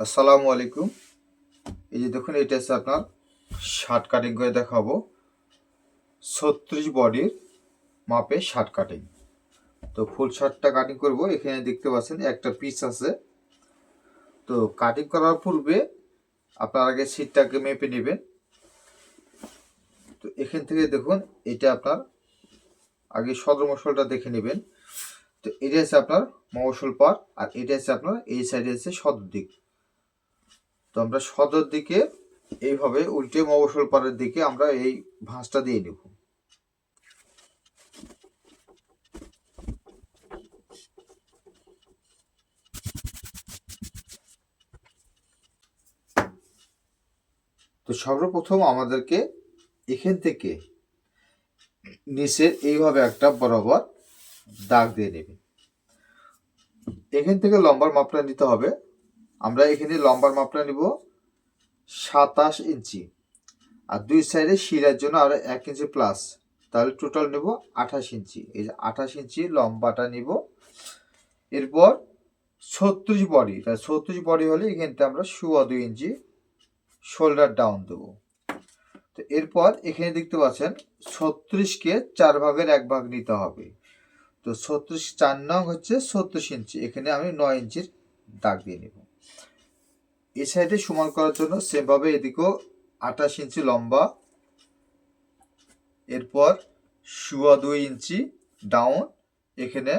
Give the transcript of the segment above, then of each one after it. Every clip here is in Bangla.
আসসালামু আলাইকুম। এই যে দেখুন, এটা হচ্ছে আপনার শার্ট কাটিং করে দেখাবো। ছত্রিশ বডির মাপে শার্ট কাটিং তো ফুল শার্টটা কাটিং করব। এখানে দেখতে পাচ্ছেন, একটা পিস আছে। তো কাটিং করার পূর্বে আপনার আগে সিটটাকে মেপে নেবেন। তো এখান থেকে দেখুন, এটা আপনার আগে সদর মশলটা দেখে নেবেন। তো এটা হচ্ছে আপনার মৌসুল পার আর এটা হচ্ছে আপনার এই সাইডে হচ্ছে সদর দিক। তো আমরা সদর দিকে এইভাবে উল্টে মৌসুল পাড়ের দিকে আমরা এই ভাঁজটা দিয়ে নেব। তো সর্বপ্রথম আমাদেরকে এখান থেকে নিচের এইভাবে একটা বরাবর দাগ দিয়ে নেবে। এখান থেকে লম্বার মাপটা নিতে হবে আমরা এখানে লম্বার মাপটা নিব সাতাশ ইঞ্চি। আর দুই সাইডে শিরার জন্য আরও এক ইঞ্চি প্লাস তাহলে টোটাল নেব আঠাশ ইঞ্চি। এই যে আঠাশ ইঞ্চি লম্বাটা নিব। এরপর ছত্রিশ বডি। তাহলে ছত্রিশ বডি হলে এখানটা আমরা শুয়া দুই ইঞ্চি শোল্ডার ডাউন দেবো। তো এরপর এখানে দেখতে পাচ্ছেন ছত্রিশকে চার ভাগের এক ভাগ নিতে হবে। তো ছত্রিশ চার নং হচ্ছে ছত্রিশ ইঞ্চি। এখানে আমি নয় ইঞ্চির দাগ দিয়ে নেব। এই সাইডে সমান করার জন্য সেমভাবে এদিকেও আঠাশ ইঞ্চি লম্বা, এরপর শুয়া দুই ইঞ্চি ডাউন এখানে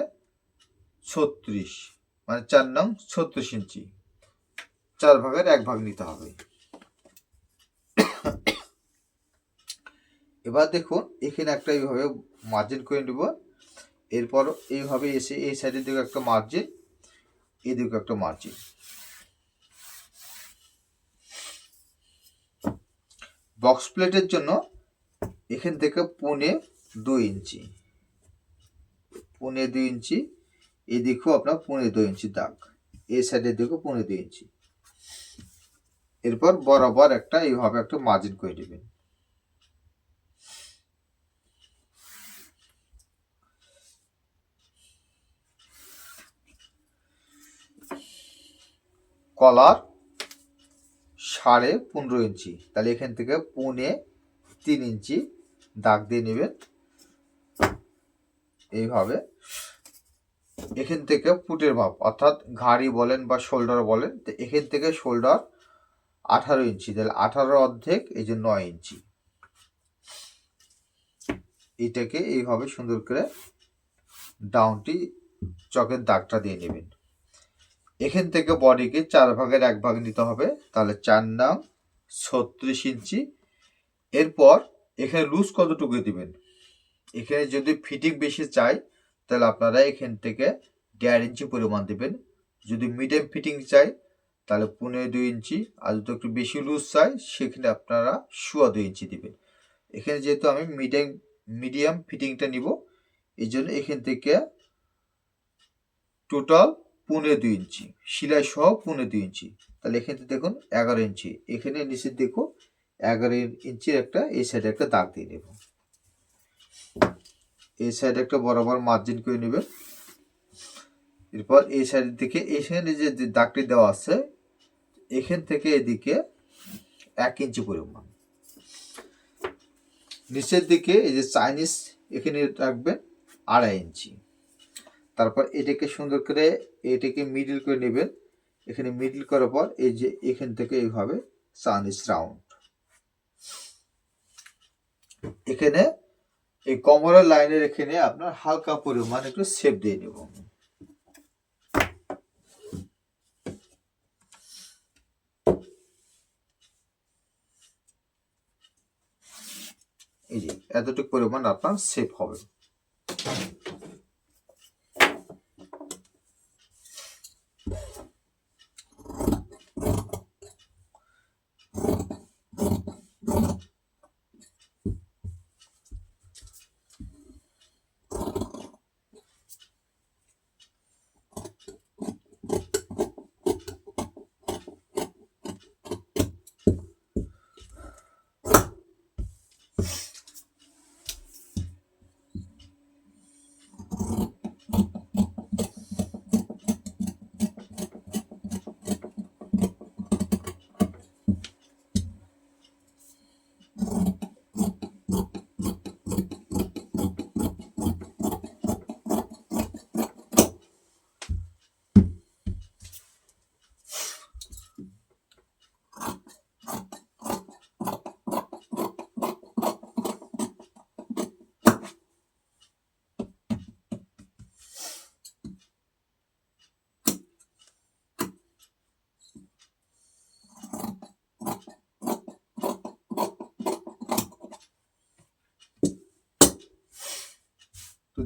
ছত্রিশ মানে চার নং ছত্রিশ ইঞ্চি। চার ভাগের এক ভাগ নিতে হবে। এবার দেখুন, এখানে একটা এইভাবে মার্জিন করে নেব। এরপর এইভাবে এসে এই সাইডের দিকে একটা মার্জিন এদিকে একটা মার্জিন বক্স প্লেটের জন্য এখান থেকে পুনে দুই ইঞ্চি। পুনে দুই ইঞ্চি, এদিকেও আপনার পুনে দুই ইঞ্চি দাগ। এই সাইডের দিকেও পুনে দুই ইঞ্চি। এরপর বরাবর একটা এইভাবে একটা মার্জিন করে নেবেন। কলার সাড়ে পনেরো ইঞ্চি। তাহলে এখান থেকে পুনে তিন ইঞ্চি দাগ দিয়ে নেবেন। এইভাবে। এখান থেকে ফুটের মাপ, অর্থাৎ ঘাড়ি বলেন বা শোল্ডার বলেন, তো এখান থেকে শোল্ডার আঠারো ইঞ্চি, তাহলে আঠারো অর্ধেক, এই যে নয় ইঞ্চি। এটাকে এইভাবে সুন্দর করে ডাউনটি চকের দাগটা দিয়ে নেবেন। এখান থেকে বডিকে চার ভাগের এক ভাগ নিতে হবে। তাহলে চার নাম ছত্রিশ ইঞ্চি। এরপর এখানে লুজ কতটুকু দিবেন? এখানে যদি ফিটিং বেশি চাই, তাহলে আপনারা এখান থেকে দেড় ইঞ্চি পরিমাণ দেবেন। যদি মিডিয়াম ফিটিং চাই, তাহলে পনেরো দুই ইঞ্চি। আর যদি একটু বেশি লুজ চাই, সেখানে আপনারা শুয়া দুই ইঞ্চি দিবেন। এখানে যেহেতু আমি মিডিয়াম মিডিয়াম ফিটিংটা নিব, এই জন্য এখান থেকে টোটাল পুনে দুই ইঞ্চি, সিলাই সহ পুনে দুই ইঞ্চি। তাহলে এখানে দেখুন এগারো ইঞ্চি। এখানে নিচের দেখো এগারো ইঞ্চির একটা এই সাইডে একটা দাগ দিয়ে নেব। এই সাইডে একটা বরাবর মার্জিন করে নেবেন। এরপর এই সাইডের দিকে এইখানে যে যে দাগটি দেওয়া আছে, এখান থেকে এদিকে এক ইঞ্চি পরিমাণ। নিচের দিকে এই যে চাইনিজ এখানে রাখবেন আড়াই ইঞ্চি। তারপর এটাকে সুন্দর করে এটাকে মিডিল করে নেবেন এখানে মিডিল করার পর এই যে এখান থেকে এইভাবে চাইনিজ রাউন্ড এখানে এই কমরের লাইনের এখানে আপনার হালকা পরিমাণ একটু শেপ দিয়ে নেব। এই যে, এতটুকু পরিমাণ আপনার শেপ হবে।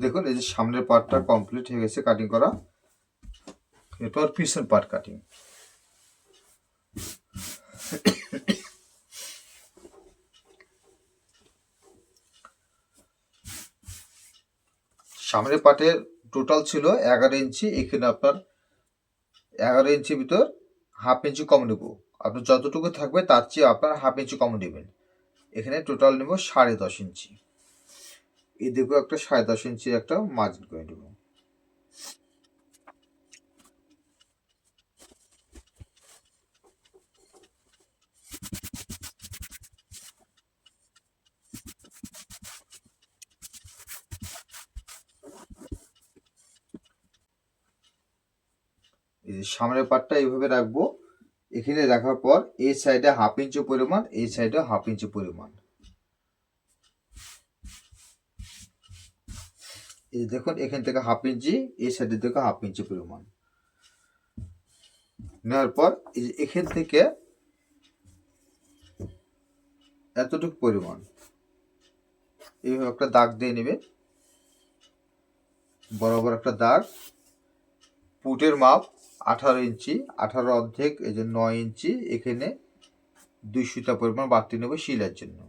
দেখুন, এই যে সামনের পার্টটা কমপ্লিট হয়ে গেছে কাটিং করা। এরপর পিছন পার্ট কাটিং সামনের পার্টের টোটাল ছিল এগারো ইঞ্চি, এখানে আপনার এগারো ইঞ্চির ভিতর হাফ ইঞ্চি কম নেব। আপনার যতটুকু থাকবে, তার চেয়ে আপনার হাফ ইঞ্চি কম নেবেন। এখানে টোটাল নেব সাড়ে দশ ইঞ্চি। এদিকেও একটা সাড়ে দশ ইঞ্চির একটা মার্জিন করে নেব। সামনের পাটটা এইভাবে রাখব, এখানে রাখার পর এই সাইডে হাফ ইঞ্চি পরিমাণ, এই সাইডে হাফ ইঞ্চি পরিমাণ। এই দেখুন, এখান থেকে হাফ ইঞ্চি এই সাইডের থেকে হাফ ইঞ্চি পরিমাণ। নেওয়ার পর এই যে এখান থেকে এতটুকু পরিমাণ। এইভাবে একটা দাগ দিয়ে নেবে। বরাবর একটা দাগ। পুটের মাপ আঠারো ইঞ্চি আঠারো অর্ধেক, এই যে নয় ইঞ্চি এখানে দুই সুতা পরিমাণ বাড়তি নেব শিলার জন্য।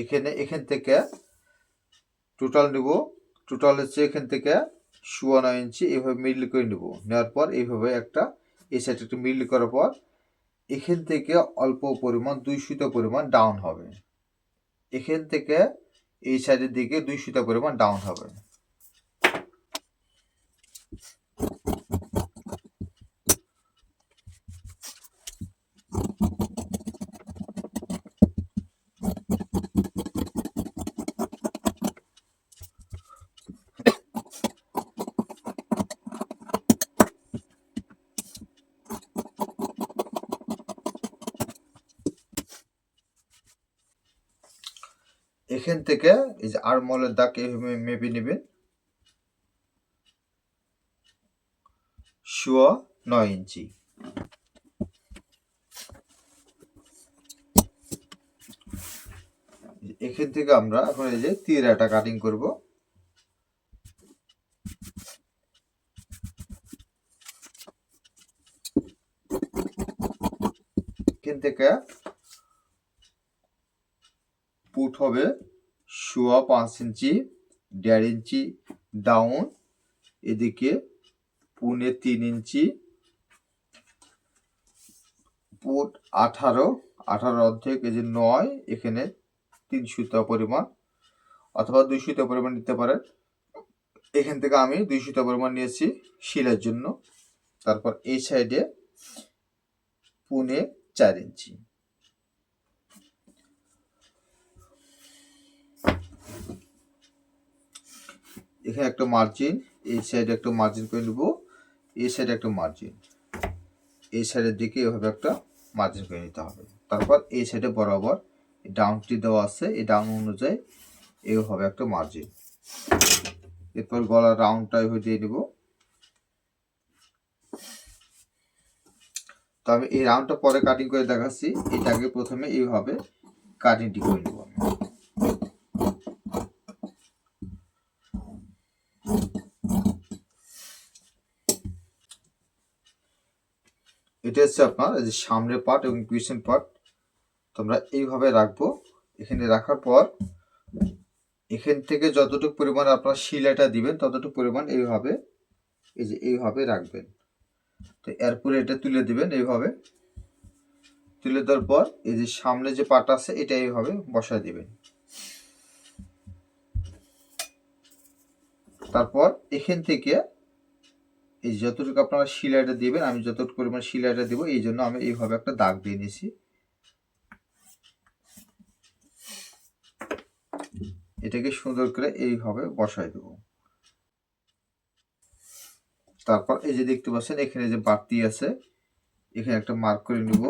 এখানে, এখান থেকে টোটাল নেব। টোটাল হচ্ছে এখান থেকে সোয়া নয় ইঞ্চি এইভাবে মিডল করে নেব। নেওয়ার পর এইভাবে একটা এই সাইডে একটু মিডল করার পর এখান থেকে অল্প পরিমাণ দুই সুতো পরিমাণ ডাউন হবে। এখান থেকে এই সাইডের দিকে দুই সুতো পরিমাণ ডাউন হবে। এখান থেকে এই যে আরমলের দাগ এইভাবে মেপে নেবেন। সোয়া নয় ইঞ্চি। এখান থেকে আমরা এখন এই যে তীরাটা কাটিং করব। এখান থেকে পুট হবে সোয়া পাঁচ ইঞ্চি, দেড় ইঞ্চি ডাউন এদিকে পুনে তিন ইঞ্চি পুট আঠারো আঠারো অর্ধেক, এই যে নয়, এখানে তিন সুতা পরিমাণ, অথবা দুই সুতা পরিমাণ নিতে পারেন। এখান থেকে আমি দুই সুতা পরিমাণ নিয়েছি শিলার জন্য। তারপর এই সাইডে পুনে চার ইঞ্চি। এখানে একটা মার্জিন এই সাইডে একটা মার্জিন করে নেব, এই সাইডে একটা মার্জিন এই সাইডের দিকে এভাবে একটা মার্জিন করে নিতে হবে। তারপর এই সাইডে বরাবর ডাউনটি দেওয়া আছে, এই ডাউন অনুযায়ী এইভাবে একটা মার্জিন এরপর গলার রাউন্ডটা এভাবে দিয়ে নেব। তো আমি এই রাউন্ডটা পরে কাটিং করে দেখাচ্ছি, এটাকে প্রথমে এইভাবে কাটিংটি করে নেব। হচ্ছে আপনার যে সামনের পার্ট এবং পিছন পার্ট তোমরা এইভাবে রাখব। এখানে রাখার পর এখান থেকে যতটুকু পরিমাণ আপনার শিলাটা দিবেন, ততটুকু পরিমাণ এইভাবে, এই যে এইভাবে রাখবেন। তো এরপরে এটা তুলে দিবেন এইভাবে। তুলে দেওয়ার পর এই যে সামনে যে পাট আছে, এটা এইভাবে বসায় দিবেন। তারপর এখান থেকে এই যতটুকু আপনারা শিলাইটা দিবেন, আমি যতটুকু পরিমাণ শিলাইটা দেবো, এই জন্য আমি এইভাবে একটা দাগ দিয়ে নিয়েছি। এটাকে সুন্দর করে এইভাবে বসাই দেব। তারপর এই যে দেখতে পাচ্ছেন, এখানে যে বাড়তি আছে, এখানে একটা মার্ক করে নিব,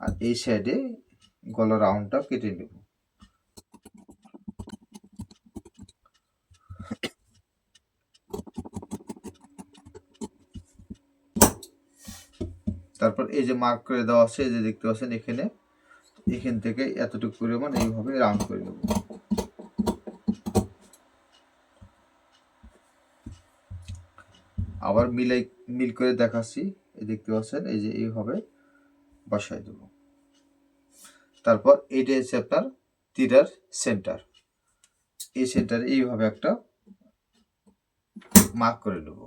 আর এই সাইডে গলা রাউন্ডটা কেটে নেব। তারপর এই যে মার্ক করে দেওয়া আছে যে দেখতে পাচ্ছেন এখানে, এখান থেকে এতটুকু পরিমাণ এইভাবে রাউন্ড করে দেব। আবার মিলাই মিল করে দেখাচ্ছি, এই দেখতে পাচ্ছেন, এই যে এইভাবে বসাই দেব। তারপর এইটা হচ্ছে আপনার তীরার সেন্টার এই সেন্টারে এইভাবে একটা মার্ক করে নেব।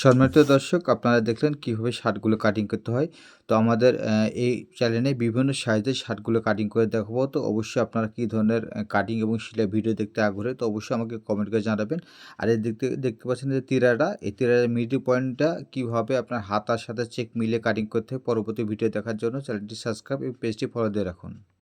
সম্মানিত দর্শক, আপনারা দেখলেন কীভাবে শার্টগুলো কাটিং করতে হয়। তো আমাদের এই চ্যানেলে বিভিন্ন সাইজের শার্টগুলো কাটিং করে দেখাবো। তো অবশ্যই আপনারা কী ধরনের কাটিং এবং সেলাই ভিডিও দেখতে আগ্রহী, তো অবশ্যই আমাকে কমেন্ট করে জানাবেন। আর এই দেখতে দেখতে পাচ্ছেন যে তিরাটা, এই তিরার মিডিল পয়েন্টটা কীভাবে আপনার হাতার সাথে চেক মিলে কাটিং করতে হয়, পরবর্তী ভিডিও দেখার জন্য চ্যানেলটি সাবস্ক্রাইব এবং পেজটি ফলো দিয়ে রাখুন।